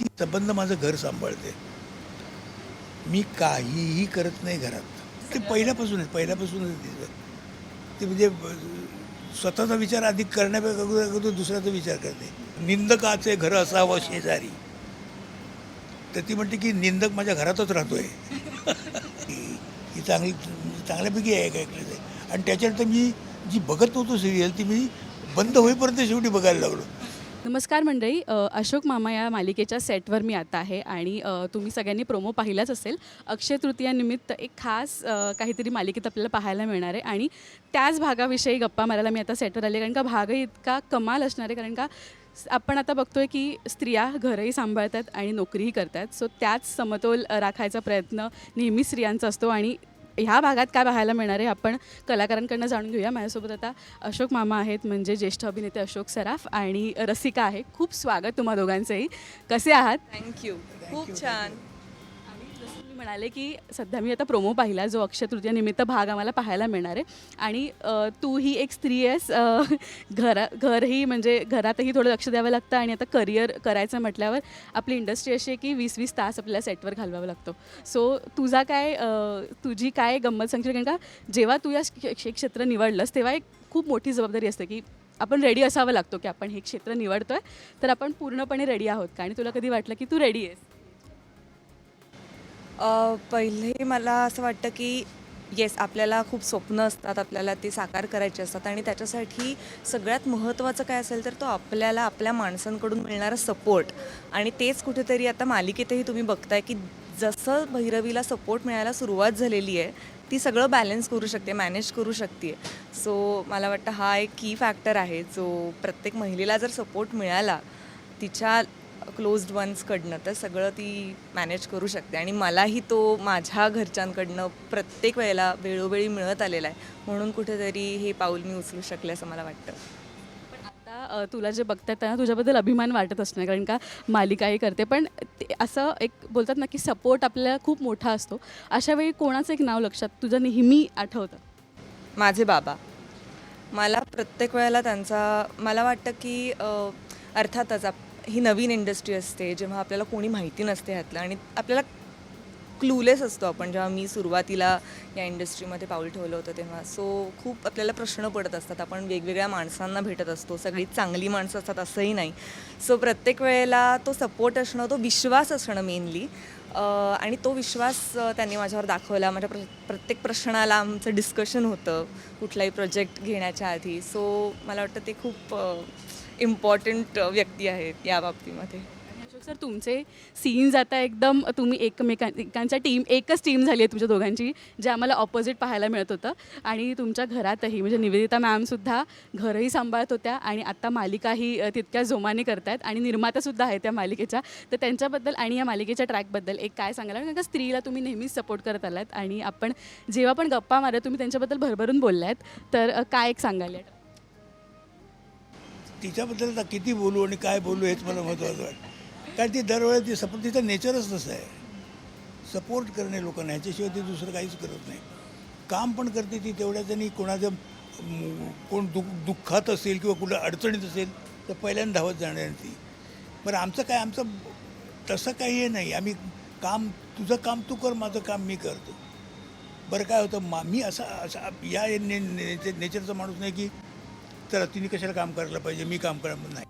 ती संबंध माझं घर सांभाळते. मी काहीही करत नाही घरात. ते पहिल्यापासूनच पहिल्यापासूनच ते म्हणजे स्वतःचा विचार अधिक करण्यापेक्षा अगोदर दुसऱ्याचा विचार करते. निंदकाचे घर असावं शेजारी. तर ती म्हणते की निंदक माझ्या घरातच राहतोय. ही चांगली चांगल्यापैकी आहे काय आणि त्याच्यानंतर मी जी बघत नव्हतो सिरियल ती मी बंद होईपर्यंत शेवटी बघायला लागलो. नमस्कार मंडळी अशोक मामा या मालिकेच्या सेटवर मी आता आहे आणि तुम्ही सगळ्यांनी प्रोमो पाहिलाच असेल. अक्षय तृतीयानिमित्त एक खास काहीतरी मालिकेत आपल्याला पाहायला मिळणार आहे आणि त्याच भागाविषयी गप्पा मारायला मी आता सेटवर आले कारण का भागही इतका कमाल असणार आहे. कारण का आपण आता बघतोय की स्त्रिया घरही सांभाळतात आणि नोकरीही करतात. सो त्याच समतोल राखायचा प्रयत्न नेहमी स्त्रियांचा असतो आणि ह्या भागात काय पाहायला मिळणार आहे आपण कलाकारांकडनं जाणून घेऊया. माझ्यासोबत आता अशोक मामा आहेत म्हणजे ज्येष्ठ अभिनेते अशोक सराफ आणि रसिका आहे. खूप स्वागत तुम्हा दोघांचंही. कसे आहात? थँक्यू खूप छान. म्हणाले की सध्या मी आता प्रोमो पाहिला जो अक्षय तृतीयानिमित्त भाग आम्हाला पाहायला मिळणार आहे. आणि अ, तू ही एक स्त्री आहेस अ, घरा घरही म्हणजे घरातही थोडं लक्ष द्यावं लागतं आणि आता करिअर करायचं म्हटल्यावर आपली इंडस्ट्री अशी आहे की वीस वीस तास आपल्याला सेटवर घालवावा लागतो. सो तुझा काय अ, तुझी काय गंमत सांगशील? कारण का जेव्हा तू या क्षे- क्षेत्र निवडलंस तेव्हा एक खूप मोठी जबाबदारी असते की आपण रेडी असावं लागतो की आपण हे क्षेत्र निवडतोय तर आपण पूर्णपणे रेडी आहोत का? आणि तुला कधी वाटलं की तू रेडी आहेस? पहिले मला असं वाटतं की येस आपल्याला खूप स्वप्न असतात आपल्याला ते साकार करायचे असतात आणि त्याच्यासाठी सगळ्यात महत्त्वाचं काय असेल तर तो आपल्याला आपल्या माणसांकडून मिळणारा सपोर्ट आणि तेच कुठेतरी आता मालिकेतही तुम्ही बघताय की जसं भैरवीला सपोर्ट मिळायला सुरुवात झालेली आहे ती सगळं बॅलन्स करू शकते मॅनेज करू शकते. सो मला वाटतं हा एक की फॅक्टर आहे. जो प्रत्येक महिलेला जर सपोर्ट मिळाला तिच्या क्लोज्ड वन्सकडनं तर सगळं ती मॅनेज करू शकते. आणि मलाही तो माझ्या घरच्यांकडनं प्रत्येक वेळेला वेळोवेळी मिळत आलेला आहे. म्हणून कुठेतरी हे पाऊल मी उचलू शकले असं मला वाटतं. पण आता तुला जे बघतात त्यांना तुझ्याबद्दल अभिमान वाटत असणार कारण का मालिकाही करते. पण ते असं एक बोलतात ना की सपोर्ट आपल्याला खूप मोठा असतो. अशा वेळी कोणाचं एक नाव लक्षात? तुझं नेहमी आठवतं? माझे बाबा. मला प्रत्येक वेळेला त्यांचा मला वाटतं की अर्थातच आप ही नवीन इंडस्ट्री असते जेव्हा आपल्याला कोणी माहिती नसते ह्यातलं आणि आपल्याला क्लूलेस असतो आपण. जेव्हा मी सुरुवातीला या इंडस्ट्रीमध्ये पाऊल ठेवलं होतं तेव्हा. सो खूप आपल्याला प्रश्न पडत असतात. आपण वेगवेगळ्या माणसांना भेटत असतो. सगळी चांगली माणसं असतात असंही नाही. सो प्रत्येक वेळेला तो सपोर्ट असणं तो विश्वास असणं मेनली आणि तो विश्वास त्यांनी माझ्यावर दाखवला. माझ्या प्र प्रत्येक प्रश्नाला आमचं डिस्कशन होतं कुठलाही प्रोजेक्ट घेण्याच्या आधी. सो मला वाटतं ते खूप इम्पॉर्टंट व्यक्ती आहेत या बाबतीमध्ये. अशोक सर तुमचे सीन्स आता एकदम तुम्ही एकमेकांच्या टीम एकच टीम झाली आहे तुमच्या दोघांची जे आम्हाला ऑपोजिट पाहायला मिळत होतं. आणि तुमच्या घरातही म्हणजे निवेदिता मॅमसुद्धा घरही सांभाळत होत्या आणि आत्ता मालिकाही तितक्या जोमाने करतायत आणि निर्मातासुद्धा आहे त्या मालिकेच्या. तर त्यांच्याबद्दल आणि या मालिकेच्या ट्रॅकबद्दल एक काय सांगायला कारण का स्त्रीला तुम्ही नेहमीच सपोर्ट करत आलात आणि आपण जेव्हा पण गप्पा मारत तुम्ही त्यांच्याबद्दल भरभरून बोललात तर काय एक सांगाल तिच्याबद्दल आता किती बोलू आणि काय बोलू हेच मला महत्त्वाचं वाटतं. कारण ती दरवेळेस ती सपोर्ट तिचं नेचरच तसं आहे. सपोर्ट करणे लोकांना ह्याच्याशिवाय ती दुसरं काहीच करत नाही. काम पण करते ती तेवढ्याच आणि कोणाचं कोण दुःख दुःखात असेल किंवा कुठं अडचणीत असेल तर पहिल्यांदा धावत जाणार ती. बरं आमचं काय आमचं तसं काही हे नाही. आम्ही काम तुझं काम तू कर माझं काम मी करतो. बरं काय होतं मा मी असा असा या ने, ने, नेचरचा माणूस नाही की तर तिने कशाला काम करायला पाहिजे मी काम करायला नाही.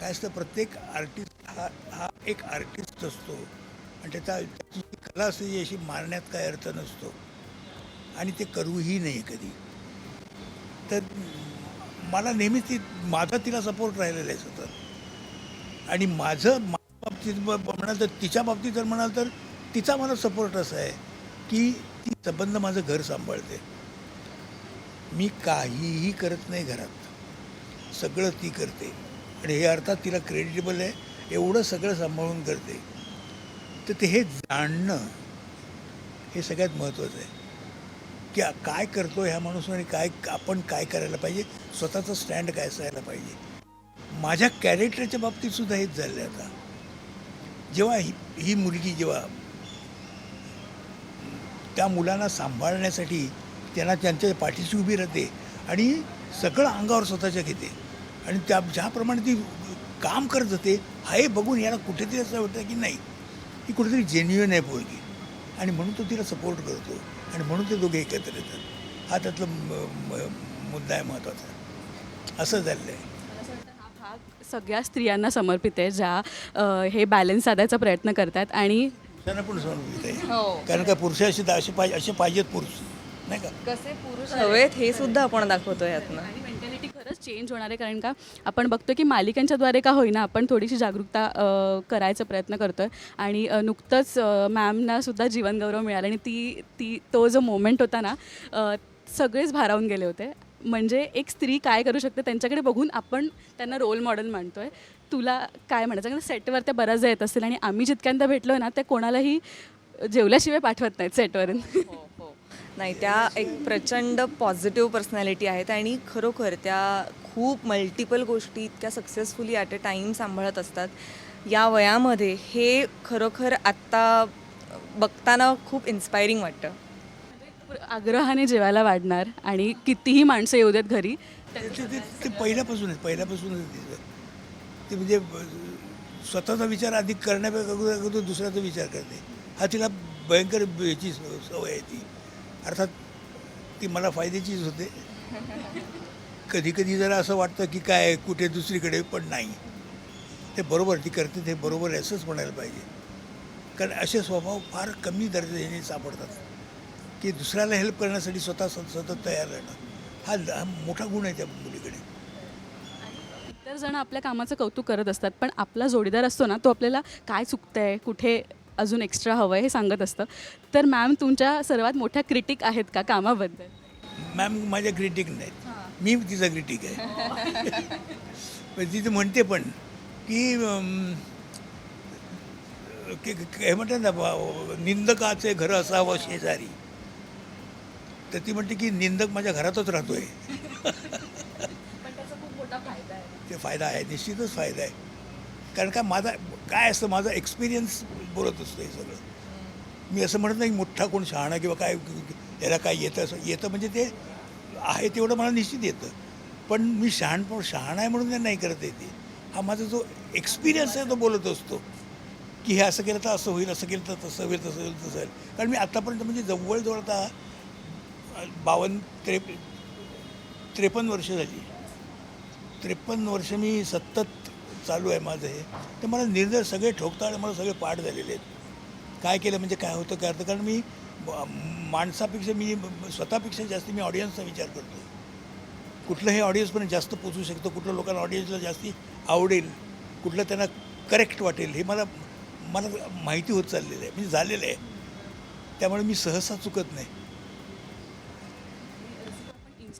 काय असतं प्रत्येक आर्टिस्ट हा हा एक आर्टिस्ट असतो. आणि त्याचा त्याची कला असते अशी मारण्यात काय अर्थ नसतो. आणि ते करूही नाही कधी. तर मला नेहमीच ती माझा तिला सपोर्ट राहिलेला आहे सतत. आणि माझं माझ्या बाबतीत म्हणाल तर तिच्या बाबतीत जर म्हणाल तर तिचा मला सपोर्ट असा आहे की ती संबंध माझं घर सांभाळते. मी काहीही करत नाही घरात. सगळं ती करते. आणि हे अर्थात तिला क्रेडिटेबल आहे एवढं सगळं सांभाळून करते. तर ते हे जाणणं हे सगळ्यात महत्त्वाचं आहे. की काय करतो ह्या माणूस आणि काय आपण काय करायला पाहिजे? स्वतःचं स्टँड काय असायला पाहिजे? माझ्या कॅरेक्टरच्या बाबतीत सुद्धा हेच झालं आहे आता. जेव्हा ही ही मुलगी जेव्हा त्या मुलांना सांभाळण्यासाठी त्यांना त्यांच्या पाठीशी उभी राहते आणि सगळं अंगावर स्वतःच्या घेते. आणि त्या ज्याप्रमाणे ती काम करत जाते हे बघून याला कुठेतरी असं वाटतं की नाही ही कुठेतरी जेन्युअन आहे पोरगी. आणि म्हणून तो तिला सपोर्ट करतो आणि म्हणून ते दोघे एकत्र येतात. हा त्यातला मुद्दा आहे महत्त्वाचा असं झालेलं आहे. हा सगळ्या स्त्रियांना समर्पित आहे ज्या हे बॅलन्स साधायचा प्रयत्न करतात आणि त्यांना पण समर्पित आहे. हो. कारण का पुरुषाशी असे पाहिजे असे पाहिजेत पुरुष. नाही का? कसे पुरुष हवेत हे सुद्धा आपण दाखवतो यातनं. खरंच चेंज होणार आहे. कारण का आपण बघतो की मालिकांच्याद्वारे का होईना आपण थोडीशी जागरूकता करायचा प्रयत्न करतो आहे आणि नुकतंच मॅमना सुद्धा जीवनगौरव मिळाला. आणि ती ती तो जो मोमेंट होता ना सगळेच भारावून गेले होते. म्हणजे एक स्त्री काय करू शकते त्यांच्याकडे बघून आपण त्यांना रोल मॉडेल मानतोय. तुला काय म्हणायचं? कारण सेटवर त्या बऱ्याचदा येत असतील. आणि आम्ही जितक्यांदा भेटलो ना त्या कोणालाही जेवल्याशिवाय पाठवत नाहीत सेटवरून नाही त्या एक प्रचंड पॉझिटिव्ह पर्सनॅलिटी आहेत आणि खरोखर त्या खूप मल्टिपल गोष्टी इतक्या सक्सेसफुली ॲट अ टाईम सांभाळत असतात. या वयामध्ये हे खरोखर आत्ता बघताना खूप इन्स्पायरिंग वाटतं. आग्रहाने जेवायला वाढणार आणि कितीही माणसं येऊ देत घरी ते ते- ते पहिल्यापासूनच पहिल्यापासूनच तिचं ते म्हणजे ब- स्वतःचा विचार अधिक करण्यापेक्षा अगोदर दुसऱ्याचा विचार करते हा तिला भयंकर याची सव- सवय आहे ती. अर्थात ती मला फायद्याचीच होते. कधी कधी जरा असं वाटतं की काय कुठे दुसरीकडे पण नाही. ते बरोबर ती करते ते बरोबर आहे असंच म्हणायला पाहिजे. कारण असे स्वभाव फार कमी दर्जाने सापडतात. की दुसऱ्याला हेल्प करण्यासाठी स्वतः सतत तयार राहणं. हा हा मोठा गुण आहे त्या मुलीकडे. इतर जण आपल्या कामाचं कौतुक करत असतात पण आपला जोडीदार असतो ना तो आपल्याला काय चुकतंय कुठे अजून एक्स्ट्रा हवं आहे हे सांगत असतं. तर मॅम तुमच्या सर्वात मोठ्या क्रिटिक आहेत का कामाबद्दल? मॅम माझ्या क्रिटिक नाहीत. मी तिचा क्रिटिक आहे. पण ती तर म्हणते पण की हे म्हणतात ना निंदकाचे घर असावं शेजारी. तर ती म्हणते की निंदक माझ्या घरातच राहतोय. ते फायदा आहे. निश्चितच फायदा आहे. कारण का माझा काय असतं माझा एक्सपिरियन्स बोलत असतो हे सगळं. मी असं म्हणत नाही मोठा कोण शहाणा किंवा काय याला काय येतं असं. येतं म्हणजे ते आहे तेवढं मला निश्चित येतं. पण मी शहाणपण शहाणा आहे म्हणून नाही करत येते हा माझा जो एक्सपिरियन्स आहे तो बोलत असतो. की हे असं केलं तर असं होईल असं केलं तर तसं होईल तसं होईल तसं होईल. कारण मी आत्तापर्यंत म्हणजे जवळजवळ आता बावन्न त्रे त्रेपन्न वर्ष झाली. त्रेपन्न वर्ष मी सतत चालू आहे माझं हे. तर मला निर्णय सगळे ठोकताळे मला सगळे पाठ झालेले आहेत. काय केलं म्हणजे काय होतं काय होतं? कारण मी माणसापेक्षा मी स्वतःपेक्षा जास्त मी ऑडियन्सचा विचार करतो कुठलंही ऑडियन्सपर्यंत जास्त पोचू शकतो. कुठलं लोकांना ऑडियन्सला जास्ती आवडेल कुठलं त्यांना करेक्ट वाटेल हे मला मला माहिती होत चाललेलं आहे. म्हणजे झालेलं आहे. त्यामुळे मी सहसा चुकत नाही.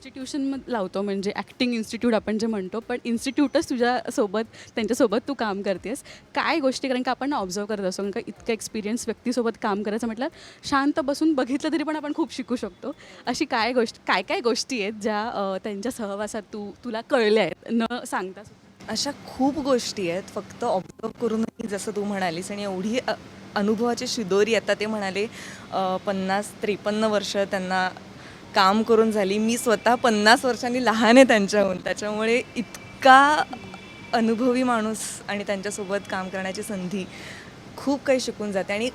इन्स्टिट्यूशन लावतो म्हणजे ॲक्टिंग इन्स्टिट्यूट आपण जे म्हणतो पण इन्स्टिट्यूटच तुझ्यासोबत त्यांच्यासोबत तू काम करतेस. काय गोष्टी कारण का आपण ऑब्झर्व करत असतो कारण का इतकं एक्सपिरियन्स व्यक्तीसोबत काम करायचं म्हटलं शांत बसून बघितलं तरी पण आपण खूप शिकू शकतो. अशी काय गोष्ट काय काय गोष्टी आहेत ज्या त्यांच्या सहवासात तू तुला कळल्या आहेत? न सांगता अशा खूप गोष्टी आहेत. फक्त ऑब्झर्व करूनही जसं तू म्हणालीस आणि एवढी अनुभवाची शिदोरी आता ते म्हणाले पन्नास त्रेपन्न वर्ष त्यांना काम करून झाली. मी स्वतः पन्नास वर्षांनी लहान आहे त्यांच्याहून. त्याच्यामुळे इतका अनुभवी माणूस आणि त्यांच्यासोबत काम करण्याची संधी खूप काही शिकून जाते. आणि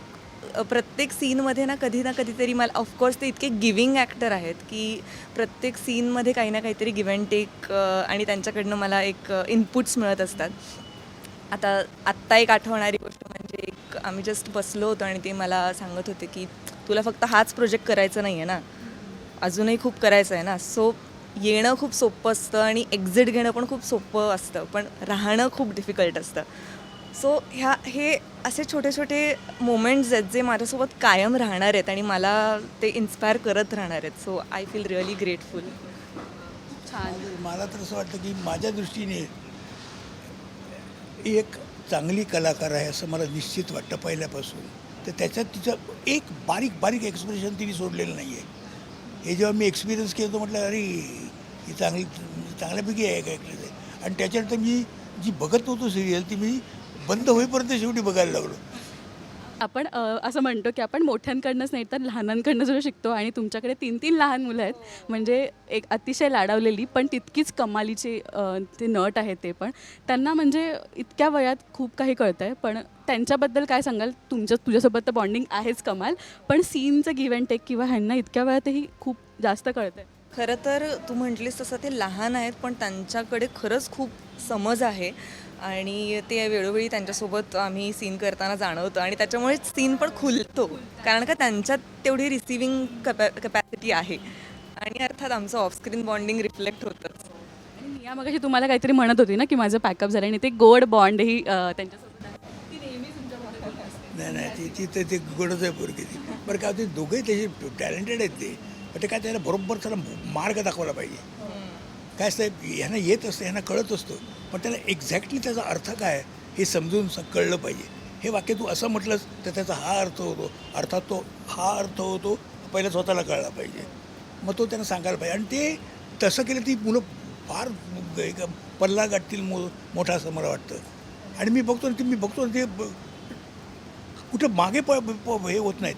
प्रत्येक सीनमध्ये ना कधी ना कधीतरी मला ऑफकोर्स ते इतके गिविंग ॲक्टर आहेत की प्रत्येक सीनमध्ये काही ना काहीतरी गिव्ह अँड टेक आणि त्यांच्याकडनं मला एक इनपुट्स मिळत असतात. आता आत्ता एक आठवणारी गोष्ट म्हणजे एक आम्ही जस्ट बसलो होतो आणि ते मला सांगत होते की तुला फक्त हाच प्रोजेक्ट करायचा नाही आहे ना. अजूनही खूप करायचं आहे ना. सो येणं खूप सोपं असतं आणि एक्झिट घेणं पण खूप सोपं असतं. पण राहणं खूप डिफिकल्ट असतं. सो ह्या हे असे छोटे छोटे मोमेंट्स आहेत जे माझ्यासोबत कायम राहणार आहेत आणि मला ते इन्स्पायर करत राहणार आहेत. So I feel really grateful छान. मला तर असं वाटतं की माझ्या दृष्टीने एक चांगली कलाकार आहे असं मला निश्चित वाटतं पहिल्यापासून. तर त्याच्यात तिचं एक बारीक बारीक एक्सप्रेशन तिने सोडलेलं नाही आहे हे जेव्हा मी एक्सपिरियन्स केलं तर म्हटलं अरे ही चांगली चांगल्यापैकी आहे काय आहे? आणि त्याच्यानंतर मी जी बघत नव्हतो सिरियल ती मी बंद होईपर्यंत शेवटी बघायला लागलो. आपण अ, असं म्हणतो की आपण मोठ्यांकडनंच नाही तर लहानांकडनं सुद्धा शिकतो आणि तुमच्याकडे तीन तीन लहान मुलं आहेत. म्हणजे एक अतिशय लाडावलेली पण तितकीच कमालीची अ, ते नट आहेत ते पण. त्यांना म्हणजे इतक्या वयात खूप काही कळतं आहे पण त्यांच्याबद्दल काय सांगाल? तुमच्या तुझ्यासोबत तर बॉन्डिंग आहेच कमाल पण सीनचं गिव्ह अँड टेक किंवा ह्यांना इतक्या वयातही खूप जास्त कळतं आहे खरं तर तू म्हटलीस तसं ते लहान आहेत पण त्यांच्याकडे खरंच खूप समज आहे. आणि ते वेळोवेळी त्यांच्यासोबत आम्ही सीन करताना जाणवतो आणि त्याच्यामुळे सीन पण खुलतो. कारण का त्यांच्यात तेवढी रिसिव्हिंग कपॅ कपॅसिटी आहे. आणि अर्थात आमचं ऑफस्क्रीन बॉन्डिंग रिफ्लेक्ट होतंच. आणि मिया मगाशी तुम्हाला काहीतरी म्हणत होती ना की माझं पॅकअप झालं आणि ते गोड बॉन्डही अ, त्यांच्यासोबत. नाही नाही ती ती तर ते गोडच आहे पोरगी ती. बरं का ते दोघंही त्याचे टॅलेंटेड आहेत ते. पण ते काय त्याला बरोबर त्याला मार्ग दाखवला पाहिजे. काय असतं यांना येत असतं यांना कळत असतं. पण त्याला एक्झॅक्टली त्याचा अर्थ काय हे समजून स- कळलं पाहिजे. हे वाक्य तू असं म्हटलंस तर त्याचा हा अर्थ होतो. अर्थात तो हा अर्थ होतो पहिला स्वतःला कळला पाहिजे. मग तो त्यांना सांगायला पाहिजे. आणि ते तसं केलं ती मुलं फार एक पल्ला गाठतील मो मोठा असं मला वाटतं. आणि मी बघतो ना ते मी बघतो ना ते कुठं मागे प प- हे होत नाहीत.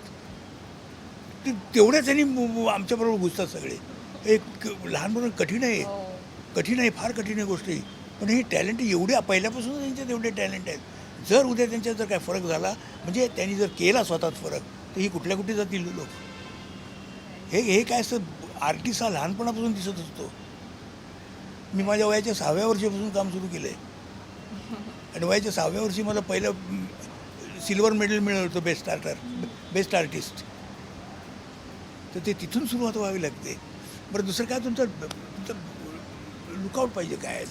ते तेवढ्याच त्यांनी आमच्याबरोबर घुसतात सगळे. एक लहान मुलं कठीण आहे. हो. कठीण आहे फार कठीण आहे गोष्टी. पण हे टॅलेंट एवढे पहिल्यापासून त्यांच्यात एवढे टॅलेंट आहेत. जर उद्या त्यांच्यात जर काय फरक झाला म्हणजे त्यांनी जर केला स्वतःत फरक तर ही कुठल्या कुठे जातील लोक? हे हे काय असतं आर्टिस्ट हा लहानपणापासून दिसत असतो. मी माझ्या वयाच्या सहाव्या वर्षीपासून काम सुरू केलं आहे आणि वयाच्या सहाव्या वर्षी मला पहिलं सिल्वर मेडल मिळालं होतं बेस्ट आर्टर बेस्ट आर्टिस्ट. तर ते तिथून सुरुवात व्हावी लागते. बरं दुसरं काय तुमचं लुकआउट पाहिजे काय.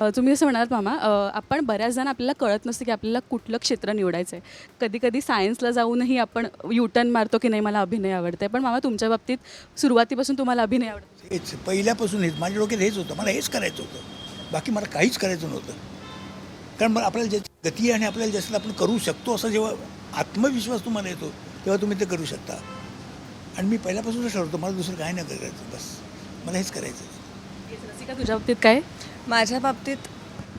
अ, तुम्ही असं म्हणालात मामा अ, आपण बऱ्याच जण आपल्याला कळत नसतं की आपल्याला कुठलं क्षेत्र निवडायचं आहे कधी कधी सायन्सला जाऊनही आपण युटर्न मारतो की नाही मला अभिनय आवडते पण मामा तुमच्या बाबतीत सुरुवातीपासून तुम्हाला अभिनय आवडतो हेच पहिल्यापासून हेच. माझ्या डोक्यात हेच होतं. मला हेच करायचं होतं. बाकी मला काहीच करायचं नव्हतं. कारण मला आपल्याला ज्याची गती आहे आणि आपल्याला ज्याच्यात आपण करू शकतो असं जेव्हा आत्मविश्वास तुम्हाला येतो तेव्हा तुम्ही ते करू शकता. आणि मी पहिल्यापासूनच ठरवतो मला दुसरं काही नाही करायचं. बस. मला हेच करायचं रसिका तुझ्या बाबतीत काय? माझ्या बाबतीत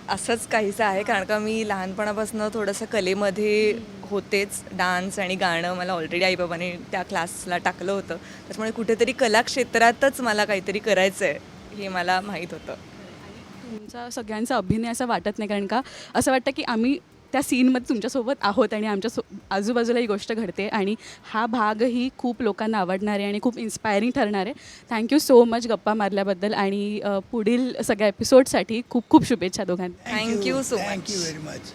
असंच काहीसं आहे कारण का मी लहानपणापासून थोडंसं कलेमध्ये होतेच. डान्स आणि गाणं मला ऑलरेडी आईबाबाने त्या क्लासला टाकलं होतं. त्याच्यामुळे कुठेतरी कला क्षेत्रातच मला काहीतरी करायचं आहे हे मला माहीत होतं. तुमचा सगळ्यांचा अभिनय असं वाटत नाही कारण का असं वाटतं की आम्ही त्या सीनमध्ये तुमच्यासोबत आहोत आणि आमच्या सो आजूबाजूला ही गोष्ट घडते आणि हा भागही खूप लोकांना आवडणार आहे आणि खूप इन्स्पायरिंग ठरणार. आहे थँक्यू सो मच गप्पा मारल्याबद्दल आणि पुढील सगळ्या एपिसोडसाठी खूप खूप शुभेच्छा दोघांना. Thank you so much. Thank you very much